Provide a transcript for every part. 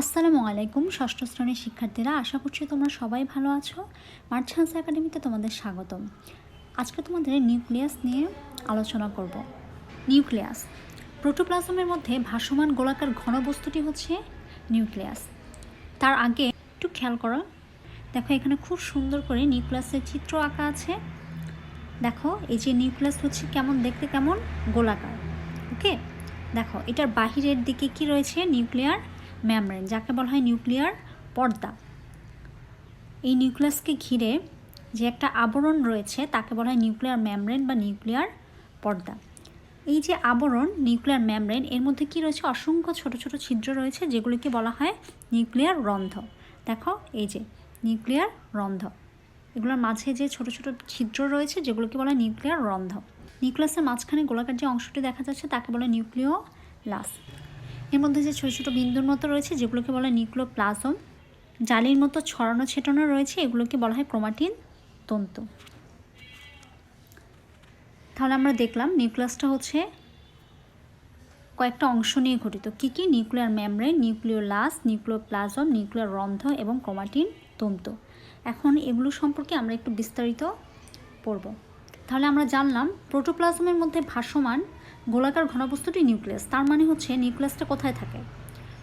আসসালামু আলাইকুম, ষষ্ঠ শ্রেণির শিক্ষার্থীরা। আশা করছি তোমরা সবাই ভালো আছো। মার্চান্স একাডেমিতে তোমাদের স্বাগতম। আজকে তোমাদের নিউক্লিয়াস নিয়ে আলোচনা করব। নিউক্লিয়াস। প্রোটোপ্লাজমের মধ্যে ভাসমান গোলাকার ঘনবস্তুটি হচ্ছে নিউক্লিয়াস। তার আগে একটু খেয়াল করো। দেখো, এখানে খুব সুন্দর করে নিউক্লিয়াসের চিত্র আঁকা আছে। দেখো, এই যে নিউক্লিয়াস হচ্ছে কেমন, দেখতে কেমন? গোলাকার। ওকে? দেখো, এটার বাহিরের দিকে কি রয়েছে? নিউক্লিয়ার ম্যামব্রেন যাকে বলা হয় নিউক্লিয়ার পর্দা। এই নিউক্লিয়াসকে ঘিরে যে একটা আবরণ রয়েছে, তাকে বলা হয় নিউক্লিয়ার ম্যামব্রেন বা নিউক্লিয়ার পর্দা। এই যে আবরণ, নিউক্লিয়ার ম্যামব্রেন এর মধ্যে কি রয়েছে? অসংখ্য ছোট ছোট ছিদ্র রয়েছে, যেগুলিকে বলা হয় নিউক্লিয়ার রন্ধ্র। দেখো, এই যে নিউক্লিয়ার রন্ধ্র। এগুলোর মাঝে যে ছোট ছোট ছিদ্র রয়েছে, যেগুলোকে বলা হয় নিউক্লিয়ার রন্ধ্র। নিউক্লিয়াসের মাঝখানে গোলাকার যে অংশটি দেখা যাচ্ছে, তাকে বলে নিউক্লিও লাস এর মধ্যে যে ছোটো ছোটো বিন্দুর মতো রয়েছে, যেগুলোকে বলা হয় নিউক্লিওপ্লাজম, জালির মতো ছড়ানো ছেটানো রয়েছে, এগুলোকে বলা হয় ক্রোমাটিন তন্তু। তাহলে আমরা দেখলাম নিউক্লিয়াসটা হচ্ছে কয়েকটা অংশ নিয়ে গঠিত। কী কী? Nuclear membrane, nucleolus, nucleoplasm, nuclear রন্ধ্র এবং ক্রোমাটিন তন্তু। এখন এগুলো সম্পর্কে আমরা একটু বিস্তারিত পড়ব। তাহলে আমরা জানলাম প্রোটোপ্লাজমের মধ্যে ভাসমান গোলাকার ঘনবস্তুটি নিউক্লিয়াস। তার মানে হচ্ছে নিউক্লিয়াসটা কোথায় থাকে?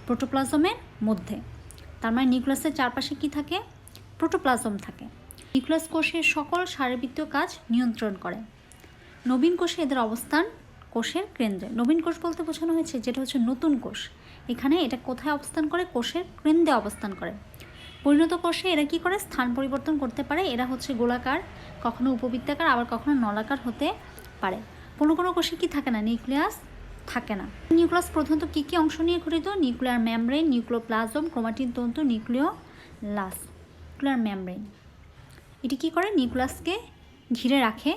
প্রোটোপ্লাজমের মধ্যে। তার মানে নিউক্লিয়াসের চারপাশে কি থাকে? প্রোটোপ্লাজম থাকে। নিউক্লিয়াস কোষের সকল শারীরবৃত্তীয় কাজ নিয়ন্ত্রণ করে। নবীন কোষে এদের অবস্থান কোষের কেন্দ্রে। নবীন কোষ বলতে বোঝানো হয়েছে যেটা হচ্ছে নতুন কোষ। এখানে এটা কোথায় অবস্থান করে? কোষের কেন্দ্রে অবস্থান করে। পরিণত কোষে এরা কি করে? স্থান পরিবর্তন করতে পারে। এরা হচ্ছে গোলাকার, কখনো উপবৃত্তাকার, আবার কখনো নলাকার হতে পারে। কোনো কোনো কোষে কি থাকে না? নিউক্লিয়াস থাকে না। নিউক্লিয়াস প্রধানত কী কী অংশ নিয়ে গঠিত? নিউক্লিয়ার ম্যামব্রেন নিউক্লিওপ্লাজম ক্রোমাটিন তন্তু নিউক্লিও লাস নিউক্লিয়ার ম্যামব্রেন এটি কী করে? নিউক্লিয়াসকে ঘিরে রাখে।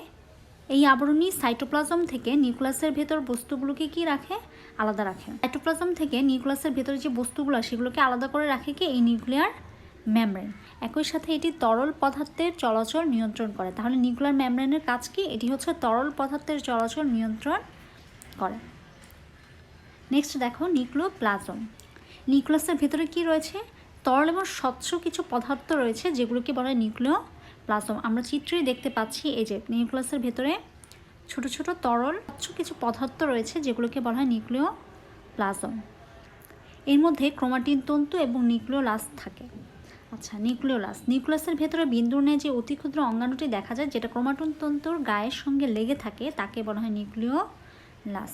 এই আবরণী সাইটোপ্লাজম থেকে নিউক্লিয়াসের ভেতর বস্তুগুলোকে কি রাখে? আলাদা রাখে। সাইটোপ্লাজম থেকে নিউক্লিয়াসের ভেতরে যে বস্তুগুলো, সেগুলোকে আলাদা করে রাখে কি? এই নিউক্লিয়ার ম্যামব্রেন একই সাথে এটি তরল পদার্থের চলাচল নিয়ন্ত্রণ করে। তাহলে নিউক্লিয়ার ম্যামব্রেনের কাজ কি? এটি হচ্ছে তরল পদার্থের চলাচল নিয়ন্ত্রণ করে। নেক্সট দেখো, নিউক্লিওপ্লাজম। নিউক্লিয়াসের ভেতরে কি রয়েছে? তরল এবং স্বচ্ছ কিছু পদার্থ রয়েছে, যেগুলোকে বলা হয় নিউক্লিও প্লাজম আমরা চিত্রেই দেখতে পাচ্ছি এই যে নিউক্লিয়াসের ভেতরে ছোট ছোট তরল, স্বচ্ছ কিছু পদার্থ রয়েছে, যেগুলোকে বলা হয় নিউক্লিও প্লাজম এর মধ্যে ক্রোমাটিন তন্তু এবং নিউক্লিওলাস থাকে। আচ্ছা নিউক্লিওলাস। নিউক্লিয়াসের ভেতরে বিন্দুর ন্যায় যে অতি ক্ষুদ্র অঙ্গাণুটি দেখা যায়, যেটা ক্রোমাটন তন্তুর গায়ের সঙ্গে লেগে থাকে, তাকে বলা হয় নিউক্লিওলাস।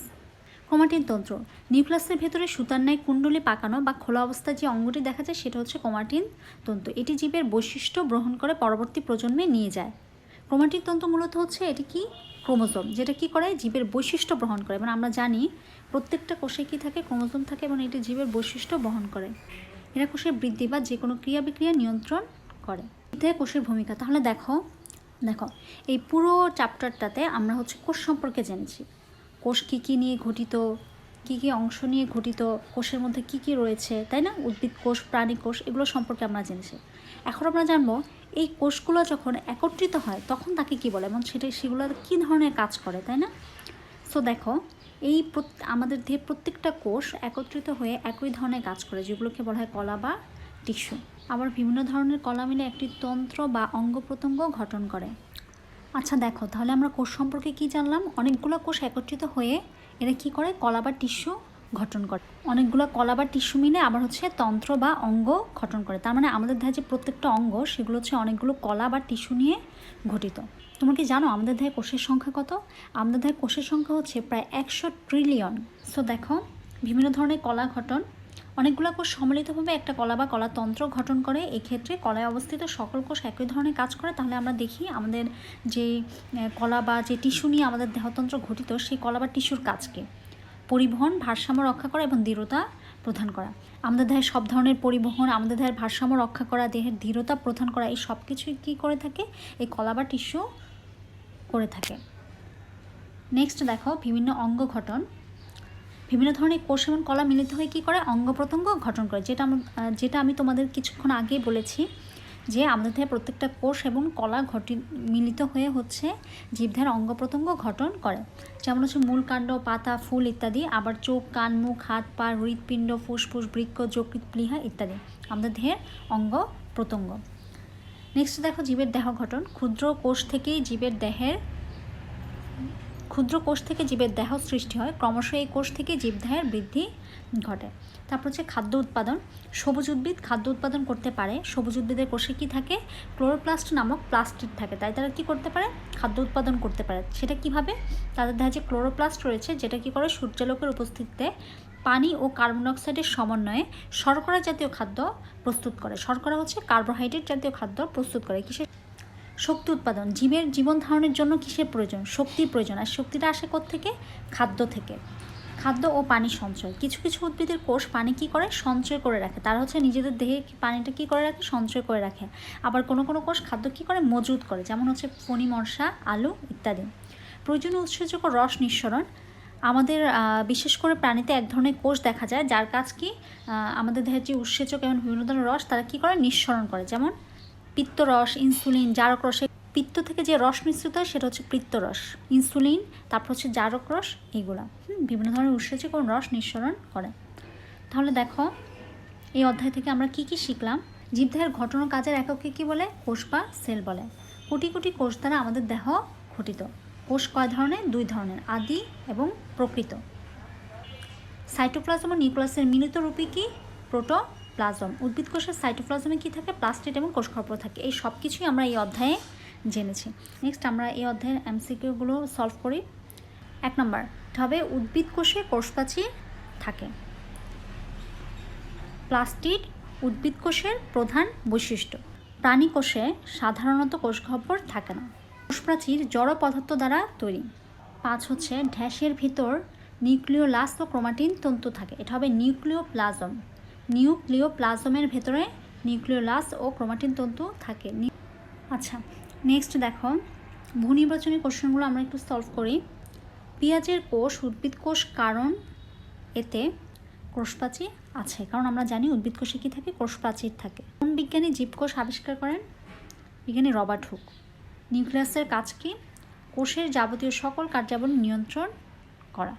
ক্রোমাটিন তন্ত্র। নিউক্লিয়াসের ভেতরে সুতার ন্যায় কুণ্ডলি পাকানো বা খোলা অবস্থায় যে অঙ্গটি দেখা যায়, সেটা হচ্ছে ক্রোমাটিন তন্তু। এটি জীবের বৈশিষ্ট্য গ্রহণ করে পরবর্তী প্রজন্মে নিয়ে যায়। ক্রোমাটিন তন্তু মূলত হচ্ছে এটি কি? ক্রোমোজোম, যেটা কি করে? জীবের বৈশিষ্ট্য গ্রহণ করে। মানে আমরা জানি প্রত্যেকটা কোষে কি থাকে, ক্রোমোজোম থাকে এবং এটি জীবের বৈশিষ্ট্য বহন করে। এরা কোষের বৃদ্ধি বা যে কোনো ক্রিয়া বিক্রিয়া নিয়ন্ত্রণ করে। এতে কোষের ভূমিকা। তাহলে দেখো দেখো, এই পুরো চ্যাপ্টারটাতে আমরা হচ্ছে কোষ সম্পর্কে জেনেছি। কোষ কী কী নিয়ে ঘটিত কী কী অংশ নিয়ে ঘটিত কোষের মধ্যে কী কী রয়েছে, তাই না? উদ্ভিদ কোষ, প্রাণী কোষ, এগুলো সম্পর্কে আমরা জেনেছি। এখন আমরা জানব, এই কোষগুলো যখন একত্রিত হয়, তখন তাকে কি বলে? এবং সেটা, সেগুলো কী ধরনের কাজ করে, তাই না? সো দেখো এই আমাদের দেহের প্রত্যেকটা কোষ একত্রিত হয়ে একই ধরনের কাজ করে, যেগুলোকে বলা হয় কলা বা টিস্যু। আবার বিভিন্ন ধরনের কলা মিলে একটি তন্ত্র বা অঙ্গ প্রত্যঙ্গ গঠন করে। আচ্ছা দেখো, তাহলে আমরা কোষ সম্পর্কে কি জানলাম? অনেকগুলো কোষ একত্রিত হয়ে এরা কি করে? কলা বা টিস্যু গঠন করে। অনেকগুলো কলা বা টিস্যু মিলে আবার হচ্ছে তন্ত্র বা অঙ্গ গঠন করে। তার মানে আমাদের দেহে যে প্রত্যেকটা অঙ্গ, সেগুলো হচ্ছে অনেকগুলো কলা বা টিস্যু নিয়ে গঠিত। তোমরা কি জানো আমাদের দেহে কোষের সংখ্যা কত? আমাদের দেহে কোষের সংখ্যা হচ্ছে প্রায় একশো ট্রিলিয়ন সো দেখো, বিভিন্ন ধরনের কলা ঘটন। অনেকগুলো কোষ সম্মিলিতভাবে একটা কলা বা কলাতন্ত্র গঠন করে। এক্ষেত্রে কলায় অবস্থিত সকল কোষ একই ধরনের কাজ করে। তাহলে আমরা দেখি আমাদের যে কলা বা যে টিস্যু নিয়ে আমাদের দেহতন্ত্র ঘটিত সেই কলা বা টিস্যুর কাজকে পরিবহন, ভারসাম্য রক্ষা করা এবং দৃঢ়তা প্রদান করা। আমাদের দেহের সব ধরনের পরিবহন, আমাদের দেহের ভারসাম্য রক্ষা করা, দেহের দৃঢ়তা প্রদান করা, এই সব কিছুই কী করে থাকে? এই কলা বা টিস্যু করে থাকে। নেক্সট দেখো, বিভিন্ন অঙ্গ গঠন বিভিন্ন ধরনের কোষ এবং কলা মিলিত হয়ে কী করে? অঙ্গ প্রত্যঙ্গ গঠন করে। যেটা যেটা আমি তোমাদের কিছুক্ষণ আগেই বলেছি যে আমাদের দেহের প্রত্যেকটা কোষ এবং কলা ঘটি মিলিত হয়ে হচ্ছে জীবদেহের অঙ্গ প্রত্যঙ্গ গঠন করে। যেমন হচ্ছে মূল কাণ্ড, পাতা, ফুল ইত্যাদি, আবার চোখ, কান, মুখ, হাত, পা, হৃৎপিণ্ড, ফুসফুস বৃক্ষ যকৃত প্লীহা ইত্যাদি। আমাদের দেহের অঙ্গ প্রত্যঙ্গ। নেক্সট দেখো জীবের দেহ গঠন। ক্ষুদ্র কোষ থেকেই জীবের দেহের ক্ষুদ্র কোষ থেকে জীবের দেহ সৃষ্টি হয়। ক্রমশ এই কোষ থেকে জীবদেহের বৃদ্ধি ঘটে। তারপর হচ্ছে খাদ্য উৎপাদন। সবুজ উদ্ভিদ খাদ্য উৎপাদন করতে পারে। সবুজ উদ্ভিদের কোষে কী থাকে? ক্লোরোপ্লাস্ট নামক প্লাস্টিক থাকে। তাই তারা কী করতে পারে? খাদ্য উৎপাদন করতে পারে। সেটা কীভাবে? তাদের দেহে যে ক্লোরোপ্লাস্ট রয়েছে, যেটা কী করে সূর্যালোকের উপস্থিতিতে পানি ও কার্বন ডাইঅক্সাইডের সমন্বয়ে শর্করা জাতীয় খাদ্য প্রস্তুত করে। শর্করা হচ্ছে কার্বোহাইড্রেট জাতীয় খাদ্য প্রস্তুত করে। কিসের শক্তি উৎপাদন? জীবের জীবন ধারণের জন্য কিসের প্রয়োজন? শক্তির প্রয়োজন। আর শক্তিটা আসে থেকে খাদ্য থেকে। খাদ্য ও পানি সঞ্চয়। কিছু কিছু উদ্ভিদের কোষ পানি কী করে? সঞ্চয় করে রাখে। তারা হচ্ছে নিজেদের দেহে পানিটা কী করে রাখে? সঞ্চয় করে রাখে। আবার কোনো কোনো কোষ খাদ্য কী করে? মজুত করে। যেমন হচ্ছে ফণি মর্ষা আলু ইত্যাদি। প্রয়োজনীয় উৎসেচক রস নিঃসরণ। আমাদের বিশেষ করে প্রাণীতে এক ধরনের কোষ দেখা যায়, যার কাজ কি? আমাদের দেহের যে উৎসেচক এবং বিভিন্ন ধরনের রস, তারা কী করে? নিঃসরণ করে। যেমন পিত্তরস ইনসুলিন, জারক রসে পিত্ত থেকে যে রস মিশ্রিত হয়, সেটা হচ্ছে পিত্তরস ইনসুলিন, তারপর হচ্ছে জারক রস, এইগুলা। বিভিন্ন ধরনের উৎসেচক এবং রস নিঃসরণ করে। তাহলে দেখো, এই অধ্যায় থেকে আমরা কি কি শিখলাম? জীবদেহের ঘটনা কাজের এককে কী বলে? কোষ বা সেল বলে। কোটি কোটি কোষ দ্বারা আমাদের দেহ গঠিত। কোষ কয় ধরনের? দুই ধরনের, আদি এবং প্রকৃত। সাইটোপ্লাজম ও নিউক্লিয়াসের মিলিত রূপে কি? প্রোটোপ্লাজম। উদ্ভিদ কোষের সাইটোপ্লাজমে কি থাকে? প্লাস্টিড এবং কোষখর্প থাকে। এই সব কিছুই আমরা এই অধ্যায়ে জেনেছি। নেক্সট আমরা এই অধ্যায়ের এমসিকিউগুলো সলভ করি। এক নম্বর তবে উদ্ভিদ কোষে কোষপ্রাচীর থাকে? প্লাস্টিড উদ্ভিদ কোষের প্রধান বৈশিষ্ট্য, প্রাণী কোষে সাধারণত কোষগহ্বর থাকে না। কোষপ্রাচীর জড় পদার্থ দ্বারা তৈরি। পাঁচ হচ্ছে ঢ্যাসের ভিতর নিউক্লিওলাস ও ক্রোমাটিন তন্তু থাকে। এটা হবে নিউক্লিওপ্লাজম। নিউক্লিওপ্লাজমের ভেতরে নিউক্লিওলাস ও ক্রোমাটিন তন্তু থাকে। আচ্ছা নেক্সট দেখো, ভূনির্বাচনী কোশ্চেনগুলো আমরা একটু সলভ করি। পেঁয়াজের কোষ, উদ্ভিদ কোষ কারণ এতে কোষপ্রাচীর আছে। কারণ আমরা জানি উদ্ভিদ কোষে কী থাকে? কোষপ্রাচীর থাকে। কোন বিজ্ঞানী জীবকোষ আবিষ্কার করেন? বিজ্ঞানী রবার্ট হুক। নিউক্লিয়াসের কাজ কি কোষের যাবতীয় সকল কার্যাবলী নিয়ন্ত্রণ করা।